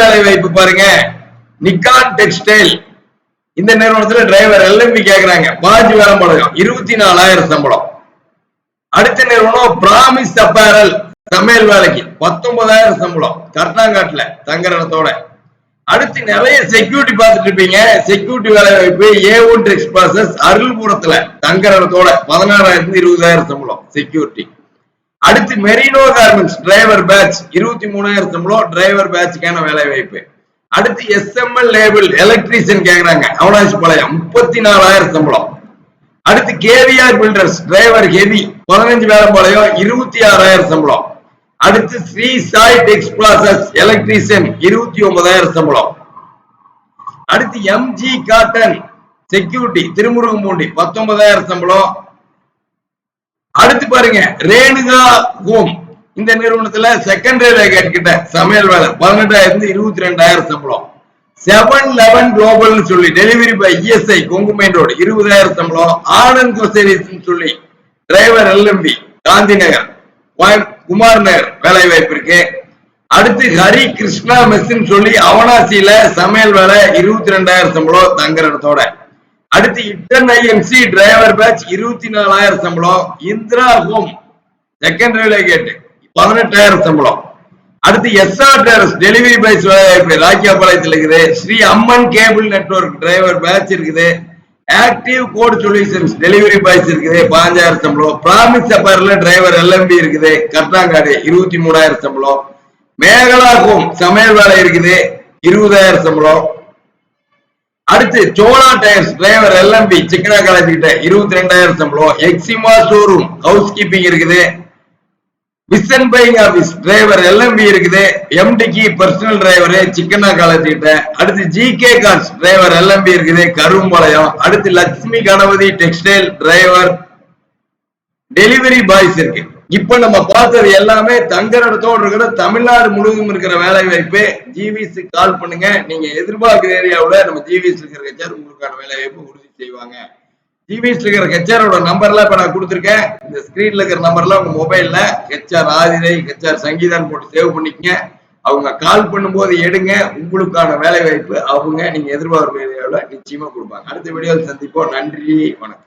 வேலை வாய்ப்பு பாருங்க. Nikon textile. இந்த நிறுவனத்துல டிரைவர் எல்எம்பி கேக்குறாங்க. பாஜி வேலை பழகம் இருபத்தி நாலாயிரம் சம்பளம். அடுத்த நிறுவனம் பிராமிஸ் அப்பேரல் சமையல் வேலைக்கு பத்தொன்பதாயிரம் சம்பளம். கர்நாங்காட்டுல தங்கரணத்தோட அடுத்து நிறைய செக்யூரிட்டி பார்த்துட்டு இருப்பீங்க. செக்யூரிட்டி வேலை வாய்ப்பு ஏ ஒன் எக்ஸ்பிரஸ் அருள்புரத்துல அருள்புரத்துல இடத்தோட பதினாறாயிரத்தி இருபதாயிரம் சம்பளம். செக்யூரிட்டி அடுத்து மெரினோ கார்மெண்ட்ஸ் டிரைவர் பேட்ச் இருபத்தி மூணாயிரம் சம்பளம் டிரைவர் பேட்சுக்கான வேலை வாய்ப்பு அடுத்து எஸ்எம்எல் லேபிள் எலக்ட்ரீஷியன் கேக்குறாங்க அவனாசி பாளையம் முப்பத்தி நாலாயிரம் சம்பளம் அடுத்து கேவிஆர் பில்டர்ஸ் டிரைவர் ஹெவி பதினஞ்சு வேலைப்பாளையம் இருபத்தி ஆறாயிரம் சம்பளம் அடுத்து Sri Sai tex process electrician இருபத்தி ஒன்பதாயிரம் சம்பளம் அடுத்து எம்ஜி காட்டன் செக்யூரிட்டி திருமுருகம்பூண்டி பத்தொன்பதாயிரம் சம்பளம் அடுத்து பாருங்க ரேணுகா ஹோம் இந்த நிறுவனத்துல செகண்ட் ரயில்வே கிட்ட சமையல் வேலை. பதினெட்டாயிரத்தி இருபத்தி ரெண்டாயிரம் சம்பளம் செவன் லெவன் குளோபல்னு சொல்லி delivery by ESI Kongu main road இருபதாயிரம் சம்பளம். ஆனந்த் கோசரிஸ் சொல்லி டிரைவர் எல்எம்பி காந்தி நகர் குமார் நகர் வேலை வாய்ப்பு இருக்கு. அடுத்து ஹரி கிருஷ்ணா மெஸ்ன்னு சொல்லி அவனாசியில சமையல் வேலை இருபத்தி ரெண்டாயிரம் சம்பளம் தங்குற இடத்தோட. அடுத்து இட்டன் ஐஎம்சி டிரைவர் பேட்ச் இருபத்தி நாலாயிரம் சம்பளம். இந்திரா ஹோம் செகண்ட் ரயில்வே கேட்டு. பதினெட்டாயிரம் சம்பளம். அடுத்து எஸ்ஆர் டேரஸ் டெலிவரி பைஸ் ராக்கியாபாளையத்தில் இருக்குது. Sri Amman cable network driver batch இருக்குது. Active code solutions delivery boys இருக்குது. பதினஞ்சாயிரம் சம்பளம். பிராமிஸ் அப்பர்ல டிரைவர் எல்எம்பி இருக்குது. கட்டாங்காடு இருபத்தி மூணாயிரம் சம்பளம். மேகலா ஹோம் சமையல் வேலை இருக்குது. இருபதாயிரம் சம்பளம். அடுத்து Chola tyres driver LMV Chikkanna college கிட்ட இருபத்தி ரெண்டாயிரம் சம்பளம் எக்ஸிமா ஷோரூம் ஹவுஸ் கீப்பிங் இருக்குது விசன் பைங் ஆபீஸ் டிரைவர் எல்எம்பி இருக்குது. எம்டிக்கு பர்சனல் டிரைவர் சிக்கனா காலேஜ் கிட்ட. அடுத்து GK cars driver L M V இருக்குது. கரும்பாளையம். அடுத்து Lakshmi Ganapathi textile driver delivery boys இருக்கு. இப்ப நம்ம பார்த்தது எல்லாமே தங்குற இடத்தோடு இருக்கிற தமிழ்நாடு முழுவதும் இருக்கிற வேலை வாய்ப்பு ஜிவிசி கால் பண்ணுங்க. நீங்க எதிர்பார்க்கிற ஏரியாவில் நம்ம ஜிவிஸ் இருக்கிற கச்சேர் உங்களுக்கான வேலை வாய்ப்பு உறுதி செய்வாங்க. ஜிவிஸ் இருக்கிற ஹெச்ஆரோட நம்பர்லாம் இப்ப நான் கொடுத்துருக்கேன். இந்த ஸ்கிரீன்ல இருக்கிற நம்பர்லாம் உங்க மொபைல்ல ஹெச்ஆர் ஆதிரை ஹெச்ஆர் சங்கீதான் போட்டு சேவ் பண்ணிக்கங்க. அவங்க கால் பண்ணும்போது எடுங்க. உங்களுக்கான வேலை வாய்ப்பு அவங்க நீங்க எதிர்பார்க்கிற ஏரியாவில் நிச்சயமா கொடுப்பாங்க. அடுத்த வீடியோவில் சந்திப்போம். நன்றி வணக்கம்.